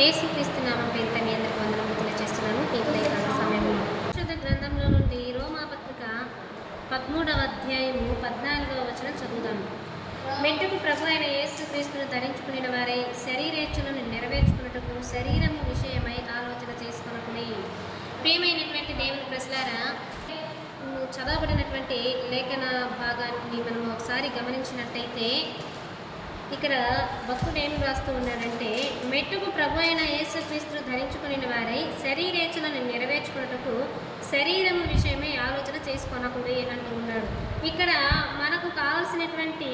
యేసుక్రీస్తు నామం పేరిట మీ అందరికి వందనములు తెలియజేస్తున్నాను. ఈ ఉదయకాల సమయంలో పరిశుద్ధ గ్రంథంలో నుండి రోమా పత్రిక పదమూడవ అధ్యాయము పద్నాలుగవ వచనం చదువుదాము మెట్టుకు ప్రభు అయిన యేసుక్రీస్తును ధరించుకునే వారై శరీరేచ్ఛలను నెరవేర్చుకున్నట్టుకు శరీరము విషయమై ఆలోచన చేసుకున్నటువంటి ప్రియమైనటువంటి దేవుని ప్రజలారా చదవబడినటువంటి లేఖన భాగాన్ని మనం ఒకసారి గమనించినట్టయితే ఇక్కడ భక్తుడు ఏం రాస్తూ ఉన్నాడంటే మెట్టుకు ప్రభు అయిన యేసుక్రీస్తును ధరించుకుని వారై శరీరేచ్ఛలను నెరవేర్చుకున్నట్టుకు శరీరం విషయమై ఆలోచన చేసుకొనకుడి అంటూ ఉన్నాడు. ఇక్కడ మనకు కావాల్సినటువంటి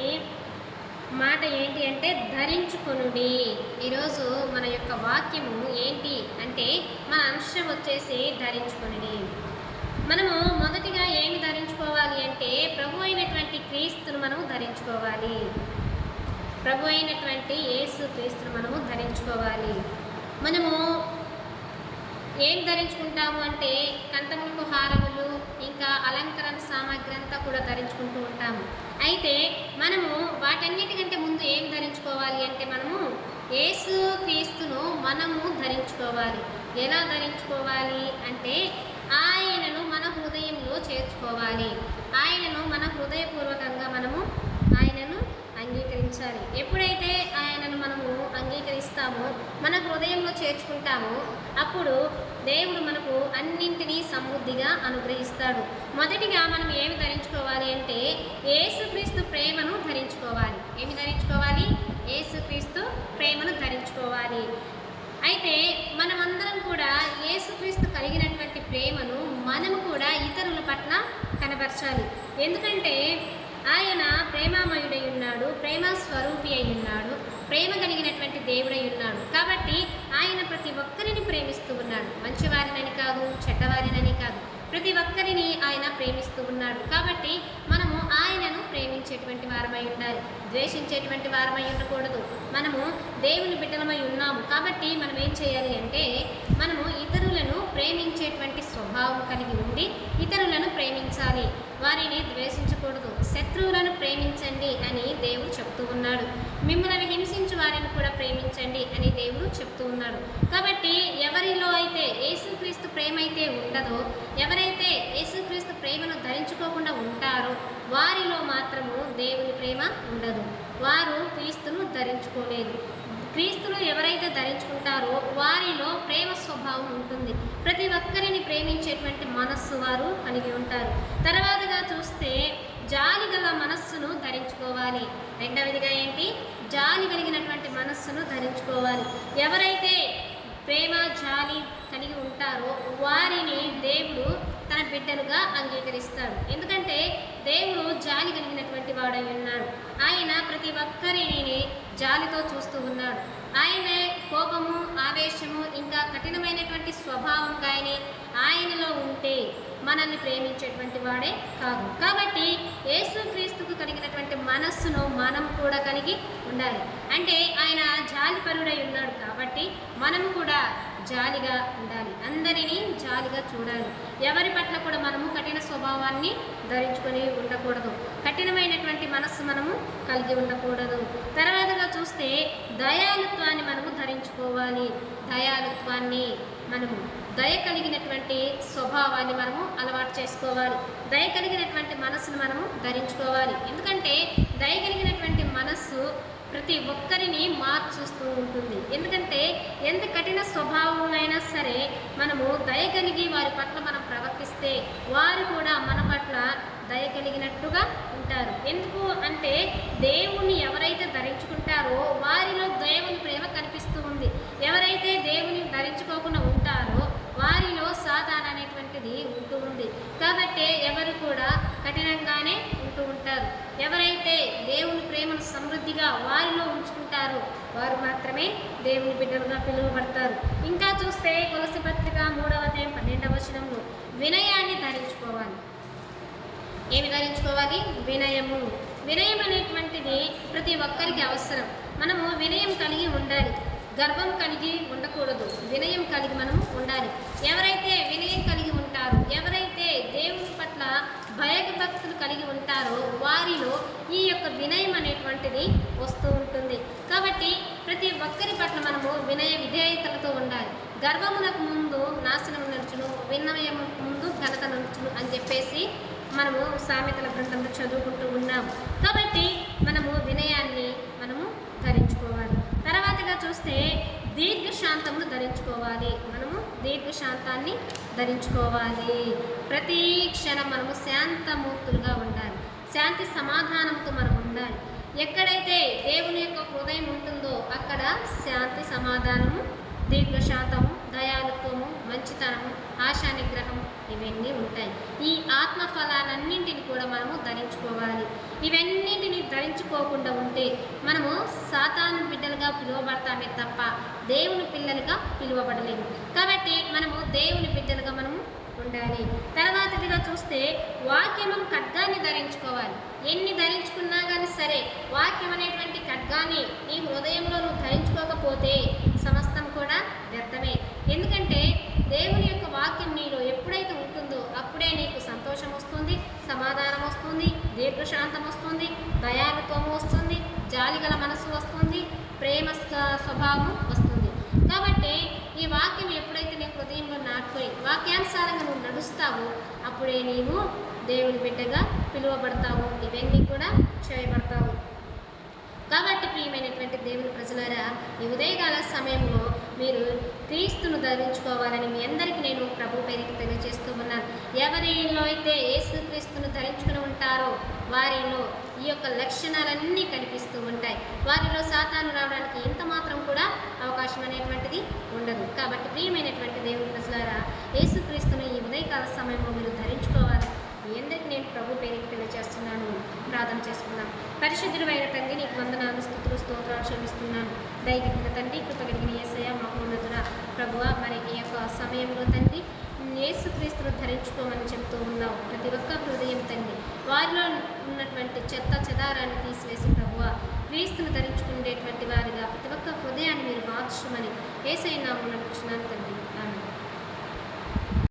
మాట ఏంటి అంటే ధరించుకొనుడి. ఈరోజు మన యొక్క వాక్యము ఏంటి అంటే మన అంశం వచ్చేసి ధరించుకునుడి. మనము మొదటిగా ఏమి ధరించుకోవాలి అంటే ప్రభు అయినటువంటి క్రీస్తును మనము ధరించుకోవాలి. ప్రభు అయినటువంటి యేసు క్రీస్తును మనము ధరించుకోవాలి. మనము ఏం ధరించుకుంటాము అంటే కంఠములకు హారములు ఇంకా అలంకరణ సామాగ్రి అంతా కూడా ధరించుకుంటూ ఉంటాము. అయితే మనము వాటన్నిటికంటే ముందు ఏం ధరించుకోవాలి అంటే మనము యేసు క్రీస్తును మనము ధరించుకోవాలి. ఎలా ధరించుకోవాలి అంటే ఆయనను మన హృదయంలో చేర్చుకోవాలి. ఆయనను మన హృదయపూర్వకంగా మనము ఆయనను అంగీకరించాలి. ఎప్పుడైతే ఆయనను మనము అంగీకరిస్తామో మన హృదయంలో చేర్చుకుంటామో అప్పుడు దేవుడు మనకు అన్నింటినీ సమృద్ధిగా అనుగ్రహిస్తాడు. మొదటిగా మనం ఏమి ధరించుకోవాలి అంటే ఏసుక్రీస్తు ప్రేమను ధరించుకోవాలి. ఏమి ధరించుకోవాలి? ఏసుక్రీస్తు ప్రేమను ధరించుకోవాలి. అయితే మనమందరం కూడా ఏసుక్రీస్తు కలిగినటువంటి ప్రేమను మనము కూడా ఇతరుల పట్ల కనబరచాలి. ఎందుకంటే ఆయన ప్రేమామయుడై స్వరూపి అయి ఉన్నాడు ప్రేమ కలిగినటువంటి దేవుడై ఉన్నాడు. కాబట్టి ఆయన ప్రతి ఒక్కరిని ప్రేమిస్తూ ఉన్నాడు. మంచివారినని కాదు చెడ్డవారినని కాదు. ప్రతి ఒక్కరిని ఆయన ప్రేమిస్తూ ఉన్నాడు. కాబట్టి మనము ఆయనను ప్రేమించేటువంటి వారమై ఉండాలి. ద్వేషించేటువంటి వారమై ఉండకూడదు. మనము దేవుని బిడ్డలమై ఉన్నాము. కాబట్టి మనం ఏం చేయాలి అంటే మనము ఇతరులను ప్రేమించేటువంటి స్వభావం కలిగి ఉండి ఇతరులను ప్రేమించాలి. వారిని ద్వేషించకూడదు. శత్రువులను ప్రేమించండి అని దేవుడు చెప్తూ ఉన్నాడు. మిమ్మల్ని హింసించు వారిని కూడా ప్రేమించండి అని దేవుడు చెప్తూ ఉన్నాడు. కాబట్టి ఎవరిలో అయితే యేసుక్రీస్తు ప్రేమ అయితే ఉండదో ఎవరైతే యేసుక్రీస్తు ప్రేమను ధరించుకోకుండా ఉంటారో వారిలో మాత్రము దేవుని ప్రేమ ఉండదు. వారు క్రీస్తును ధరించుకోలేదు. క్రీస్తును ఎవరైతే ధరించుకుంటారో వారిలో ప్రేమ స్వభావం ఉంటుంది. ప్రతి ఒక్కరిని ప్రేమించేటువంటి మనస్సు వారు కలిగి ఉంటారు. తర్వాత చూస్తే జాలి గల మనస్సును ధరించుకోవాలి రెండవదిగా ఏంటి? జాలి కలిగినటువంటి మనస్సును ధరించుకోవాలి. ఎవరైతే ప్రేమ జాలి కలిగి ఉంటారో వారిని దేవుడు తన బిడ్డలుగా అంగీకరిస్తాడు. ఎందుకంటే దేవుడు జాలి కలిగినటువంటి వాడై ఉన్నాడు. ఆయన ప్రతి ఒక్కరిని జాలితో చూస్తూ ఉన్నాడు. ఆయన కోపము ఆవేశము ఇంకా కఠినమైనటువంటి స్వభావం కానీ ఆయనలో ఉంటే మనల్ని ప్రేమించేటువంటి వాడే కాదు. కాబట్టి యేసుక్రీస్తుకు కలిగినటువంటి మనస్సును మనం కూడా కలిగి ఉండాలి. అంటే ఆయన జాలిపరుడై ఉన్నాడు కాబట్టి మనం కూడా జాలిగా ఉండాలి. అందరినీ జాలిగా చూడాలి. ఎవరి పట్ల కూడా మనము కఠిన స్వభావాన్ని ధరించుకొని ఉండకూడదు. కఠినమైనటువంటి మనస్సు మనము కలిగి ఉండకూడదు. తర్వాతగా చూస్తే దయాలుత్వాన్ని మనము ధరించుకోవాలి. దయాలుత్వాన్ని మనము దయ కలిగినటువంటి స్వభావాన్ని మనము అలవాటు చేసుకోవాలి. దయ కలిగినటువంటి మనస్సును మనము ధరించుకోవాలి. ఎందుకంటే దయ కలిగినటువంటి మనస్సు ప్రతి ఒక్కరిని మార్చుస్తూ ఉంటుంది. ఎందుకంటే ఎంత కఠిన స్వభావంలో సరే మనము దయ కలిగి వారి పట్ల మనం ప్రవర్తిస్తే వారు కూడా మన పట్ల దయ కలిగినట్టుగా ఉంటారు. ఎందుకు అంటే దేవుని ఎవరైతే ధరించుకుంటారో వారిలో దేవుని ప్రేమ కనిపిస్తూ ఉంది. ఎవరైతే దేవుని ధరి ఉంటారో వారిలో సాధారణ అనేటువంటిది ఉంటూ ఉంది కాబట్టి ఎవరు కూడా కఠినంగానే ఉంటూ ఉంటారు ఎవరైతే దేవుని ప్రేమను సమృద్ధిగా వారిలో ఉంచుకుంటారో. వారు మాత్రమే దేవుని బిడ్డలుగా పిలువబడతారు. ఇంకా చూస్తే తులసి పత్రిక మూడవ అధ్యాయం పన్నెండవ వచనంలో వినయాన్ని ధరించుకోవాలి. ఏమి ధరించుకోవాలి? వినయము. వినయం అనేటువంటిది ప్రతి ఒక్కరికి అవసరం. మనము వినయం కలిగి ఉండాలి. గర్వం కలిగి ఉండకూడదు. వినయం కలిగి మనము ఉండాలి. ఎవరైతే వినయం కలిగి ఉంటారో ఎవరైతే దేవుని పట్ల భయభక్తులు కలిగి ఉంటారో వారిలో ఈ యొక్క వినయం అనేటువంటిది వస్తూ ఉంటుంది. కాబట్టి ప్రతి ఒక్కరి పట్ల మనము వినయ విధేయతలతో ఉండాలి. గర్వమునకు ముందు నాశనం నడుచును వినయము ముందు ఘనత నడుచును అని చెప్పేసి మనము సామెతల గ్రంథంలో చదువుకుంటూ ఉన్నాం. కాబట్టి మనము వినయాన్ని మనము ధరించుకోవాలి. తర్వాతగా చూస్తే దీర్ఘశాంతమును ధరించుకోవాలి. మనము దీర్ఘశాంతాన్ని ధరించుకోవాలి ప్రతి క్షణం మనము శాంతమూర్తులుగా ఉండాలి. శాంతి సమాధానంతో మనం ఉండాలి. ఎక్కడైతే దేవుని యొక్క హృదయం ఉంటుందో అక్కడ శాంతి సమాధానము దీర్ఘశాంతము దయాలుత్వము మంచితనము ఆశా నిగ్రహం ఇవన్నీ ఉంటాయి. ఈ ఆత్మ ఫలాలన్నింటిని కూడా మనము ధరించుకోవాలి. ఇవన్నింటిని ధరించుకోకుండా ఉంటే మనము సాతాను బిడ్డలుగా పిలువబడతామే తప్ప దేవుని పిల్లలుగా పిలువబడలేము. కాబట్టి మనము దేవుని బిడ్డలుగా మనము ఉండాలి. తర్వాతదిగా చూస్తే వాక్యము ఖడ్గాన్ని ధరించుకోవాలి. ఎన్ని ధరించుకున్నా కానీ సరే వాక్యం అనేటువంటి ఖడ్గాన్ని నీ హృదయంలో నువ్వు ధరించుకోకపోతే సమస్తం కూడా వ్యర్థమే ఎందుకంటే దేవుని యొక్క వాక్యం నీలో ఎప్పుడైతే ఉంటుందో అప్పుడే నీకు సంతోషం వస్తుంది సమాధానం వస్తుంది శాంతం వస్తుంది దయాలుత్వం వస్తుంది జాలిగల మనసు వస్తుంది ప్రేమ స్వభావం వస్తుంది. కాబట్టి ఈ వాక్యం ఎప్పుడైతే నీ హృదయంలో నాటుకొని వాక్యానుసారంగా నువ్వు నడుస్తావో అప్పుడే నీవు దేవుని బిడ్డగా పిలువబడతావు ఇవన్నీ కూడా చేయబడతావు. కాబట్టి ప్రియమైనటువంటి దేవుని ప్రజలారా ఈ ఉదయకాల సమయంలో మీరు క్రీస్తును ధరించుకోవాలని మీ అందరికీ నేను ప్రభు పేరుకి తెలియజేస్తూ ఉన్నాను. ఎవరిలో అయితే యేసు క్రీస్తును ధరించు వారిలో ఈ యొక్క లక్షణాలన్నీ కనిపిస్తూ ఉంటాయి. వారిలో సాతాను రావడానికి ఎంత మాత్రం కూడా అవకాశం అనేటువంటిది ఉండదు. కాబట్టి ప్రియమైనటువంటి దేవుని ప్రజలారా యేసుక్రీస్తును ఈ ఉదయకాల సమయంలో మీరు ధరించుకోవాలి. ఎందుకు నేను ప్రభు పేరుకి తెలియజేస్తున్నాను. ప్రార్థన చేసుకున్నాను పరిశుద్ధుడు తండ్రి నీకు వందనాలు స్థుతులు స్తోత్రాలు క్షమిస్తున్నాను దైవిక తండ్రి కృతజ్ఞ ఏసయ మహోన్నతుడ ప్రభువ మరి ఈ యొక్క సమయంలో తండ్రి ఏసుక్రీస్తును ధరించుకోమని చెప్తూ ఉన్నావు. ప్రతి ఒక్క హృదయం తండ్రి వారిలో ఉన్నటువంటి చెత్త చెదారాన్ని తీసివేసి ప్రభువ క్రీస్తును ధరించుకునేటువంటి వారిగా ప్రతి ఒక్క హృదయాన్ని మీరు మార్చమని ఏసై నామం తండ్రి.